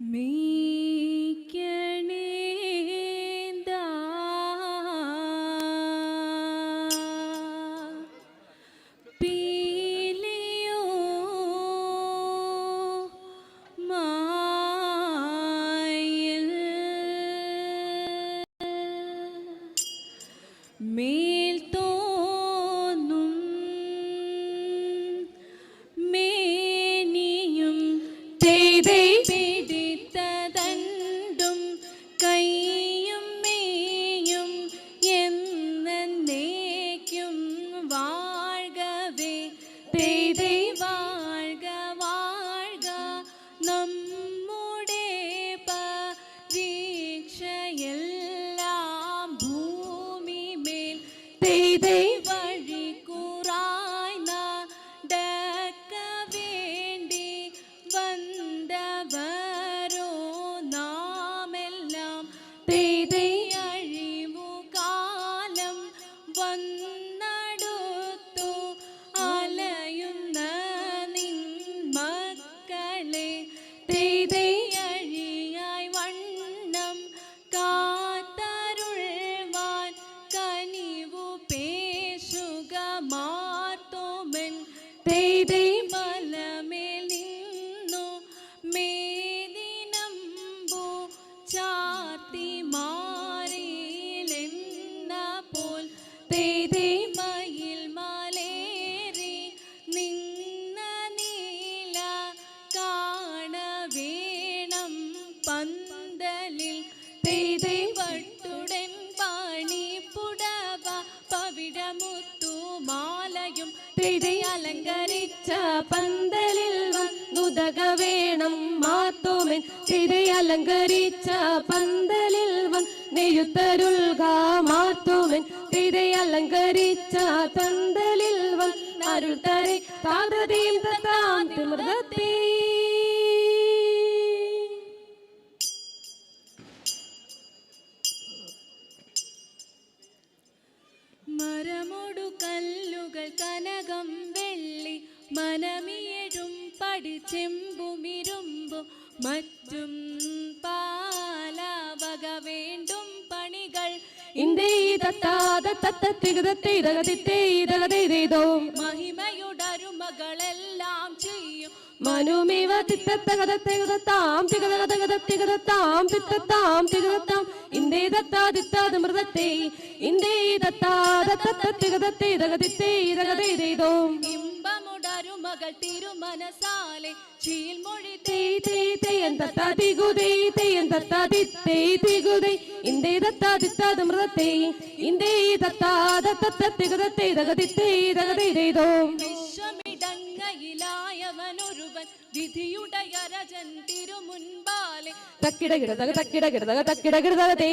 Me ചെയ്തേ മാലയും അലങ്കരിച്ച പന്തലിൽ വന്നുതക വേണം മാത്തോമൻ. ചെയ്തേ അലങ്കരിച്ച പന്തലിൽ വന്നെഴുത്തരുൾക മാത്തോമൻ. ചെയ്തേ അലങ്കരിച്ച തന്തലിൽ വന്നരുൾ തരെ. താതതീം തത്താം തിമൃതത്തേ മനമിയഴും പടി ചെമ്പുമിരുമ്പും മറ്റും പാലാവക വേണ്ടും പണികൾ. മഹിമയുടരുമകളെല്ലാം ചെയ്യും. മനുമേവ തിത്തത്തകതത്തെകതാം തികതകതകതത്തികതാം തിത്തത്താം തികതത്താം. ഇന്ദേ ദത്താ ദിത്താത് മൃതത്തെ ഇന്ദേ ദത്താത തത്ത തികതത്തെ ഇതകതിത്തെ ഇതകതേതോ ഇമ്പമുടരുമകൾ തിരുമനസാലെ ചീൽമൊഴി തേ തേ തേയൻ തത്താ തികുതേ തേയൻ തത്താ തിത്തേ തികുതേ. ഇന്ദേ ദത്താ ദിത്താത് മൃതത്തെ ഇന്ദേ തത്ത തികതത്തെ ഇതകതിത്തെ ഇതകതേതോ വിശ്വമിടങ്ങയിലായവനൊരുവൻ വിധിയുടയരജൻ തിരുമുൻപാലെ തക്കിട കിടതക തക്കിട കിടതക തക്കിട കിടതക തേ.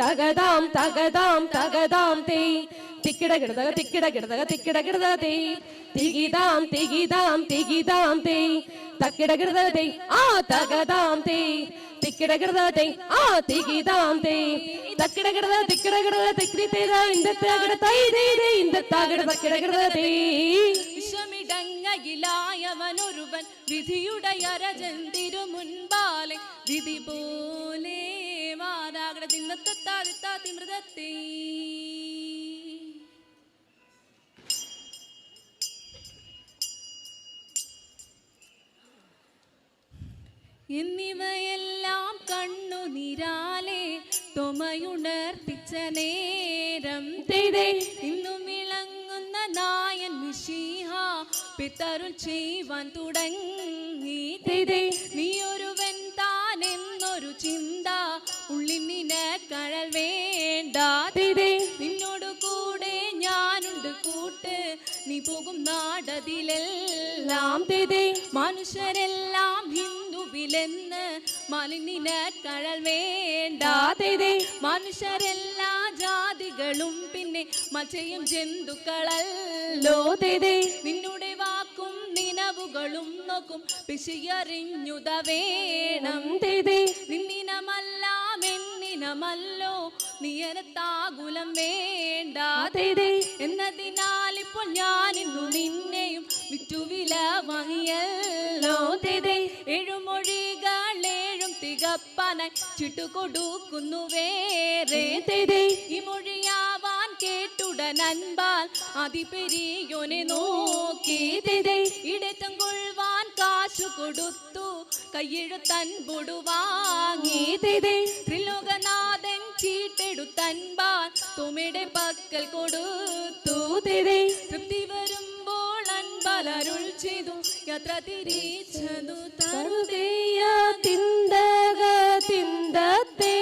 തകതാം തകതാം തകതാം തേ. തിക്കിട കിടതക തിക്കിട കിടതക തിക്കിട കിടതക തേ. തികിതാം തികിതാം തികിതാം തേ. തക്കിട കിടതക തേ. ആ തകതാം തേ. തിക്കിട കിടതക തേ. ആ തികിതാം തേ. തക്കിട കിടതക തിക്കിട കിടതക തിക്കിടി തേതാ ഇന്ദ തകിട തൈ തേ തേ. ഇന്ദ തകിട തക്കിട കിടതക തേ വിശ്വമിടങ്ങയിലായവനൊരുവൻ വിധിയുടയരജൻ തിരുമുൻപാലെ വിധി പോലെ വാതാകട തിന്നത്താതി മൃതത്തെ എന്നിവയെല്ലാം കണ്ണു നിരാലെ തൊമയുണർത്തിച്ച നേരം തേ പിത്തരുൾ ചെയ്യുവാൻ തുടങ്ങി. നീ ഒരുവൻ താൻ എന്നൊരു ചിന്ത ഉള്ളിൽ നിനക്കഴൽ വേണ്ട. തേ തേ നിന്നോട് കൂടെ ഞാനുണ്ട് കൂട്ട്. നീ പോകും നാടതിലെല്ലാം. മനുഷ്യരെല്ലാം തേ മലിനില കഴൽ വേണ്ടാതെ മനുഷ്യരെല്ലാ ജാതികളും പിന്നെ മച്ചയും ജന്തുക്കളല്ലോ. നിന്നുടെ വാക്കും നിലവുകളും നോക്കും. പിശിയറിഞ്ഞുത വേണം. നം തേ തേ നിന്നിനമല്ലാം എന്നിനമല്ലോ നിയനത്താകുലം വേണ്ടാതെ എന്നതിനാൽ ഇപ്പോൾ ഞാൻ ഇന്നു നിന്നെയും വിറ്റുവില വേറെ ഈ മൊഴിയാവാൻ കേട്ടുടൻ അതിപെരിയോനെ നോക്കി തേതേ കൊള്ളുവാൻ കാശു കൊടുത്തു കൈയെഴുത്തൻപൊടു വാങ്ങി തേതേ ത്രിലോകനാഥൻ ചീട്ടെടുത്തൻപാൽ തുമിടെ പക്കൽ കൊടുത്തു തേതേ തൃപ്തി ചെയ്തു യാത്ര തിരിച്ചതു തറുതേ തറുതേയ തിന്തക തിന്തത്തേ.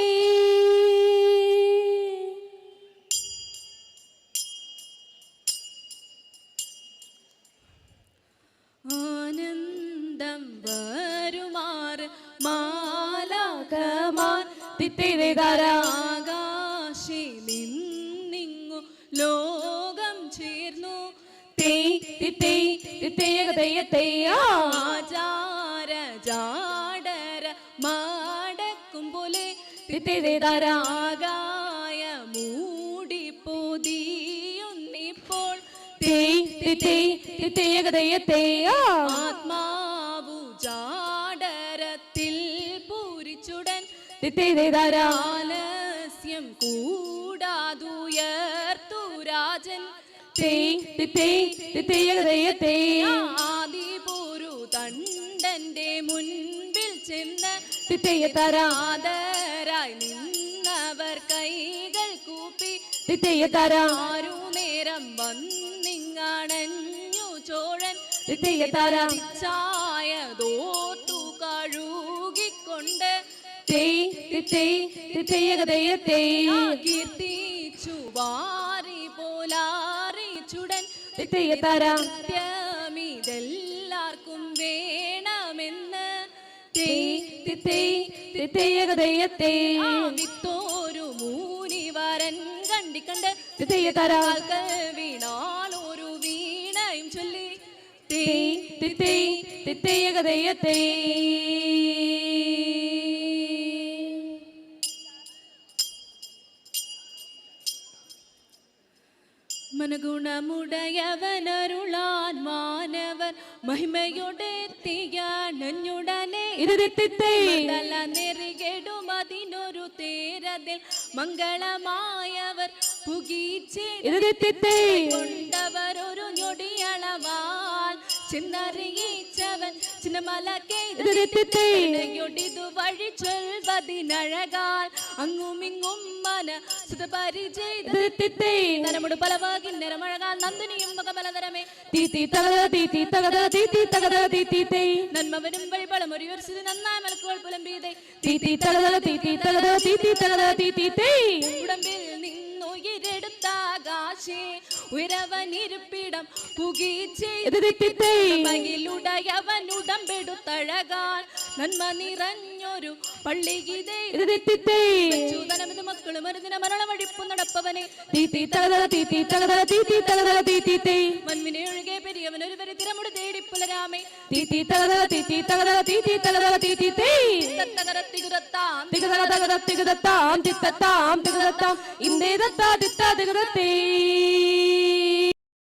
ആനന്ദം വരുമാറ് മാലാകമാർ കമാൻ ആചാര ജാടര മാടക്കും പോലെ തിത്തേതാര ആകായ മൂടി പൊതിയുന്നിപ്പോൾ ആത്മാവു ജാടരത്തിൽ പൂരിച്ചുടൻ തിത്തേതാര ആദിപുരു തണ്ടന്റെ മുൻപിൽ ചെന്ന് ആദരായി നിന്നവർ കൈകൾ കൂപ്പി ആരു നേരം വന്നിങ്ങണഞ്ഞു ചോഴൻ ചായ ചായതോർത്തു കഴുകിക്കൊണ്ട് കീർത്തിച്ചു പോലാറി ചുടൻ തിത്തേയതാര സത്യമിതെല്ലാവർക്കും വേണമെന്ന് വിത്തോരു മൂനിവരൻ കണ്ടിക്കണ്ട് കാൽക്കൽ വീണാൽ ഒരു വീണയും ചൊല്ലി തേ മാനവർ മഹിമയോടെത്തിയണഞ്ഞുടനെ ഇത് തിത്തേ തല നെറികെടും അതിനൊരു തേരതിൽ മംഗളമായവർ പുകീച്ചേ. കൊണ്ടവർ ഒരു ഞൊടിയളവാൽ ചെന്നറിയിച്ചവൻ ചിന്നമല ഇത് തിത്തേ ൊടിതു വഴി ചൊൽവതിനഴകാൽ അങ്ങുമിങ്ങും മന സുതപരിചയ ഇത് തിത്തേ നരമുട് പലവാകിൻ നിറമഴകാൽ നന്ദിനിയും മകബലതരമേ തീത്തി തകത തീത്തി തകത തീത്തി തകത തീത്തി തേ നന്മവരും വഴിപളം ഒരു വർഷത്തിൽ നന്നായി മലക്കുകൾ പുലമ്പീതേ തീത്തി തകത തീത്തി തകത തീത്തി തകത തീത്തി തേ ഉടമ്പിൽ നിന്നുയിരെടുത്താകാശേ ഉയരവനിരുപ്പിടം പുകീച്ചേ ഇത് തിത്തേ മയിലുടയവൻ ഉടമ്പെടുത്തഴകാൻ നന്മ നിറഞ്ഞൊരു പള്ളിഗീതേ ഇത്. മക്കൾ മരുന്നിന മരണ വഴിപ്പു നടപ്പവനെ. തീ തകത തീ തീ തീത്തി തീ തീ തേ മന്മിനെ ഒഴുകെ പെരിയവൻ ഒരു വരി തിരമുട് തേടി പുലരാമേ തീത്തി തകത തീത്തി തകത തീത്തി തകത തീത്തി തേ തത്തകരത്തികുതത്താം തികതക തകത തികതത്താം തിത്തത്താം തികതത്താം ഇന്ദേ ദത്താ തിത്ത തികതത്തേ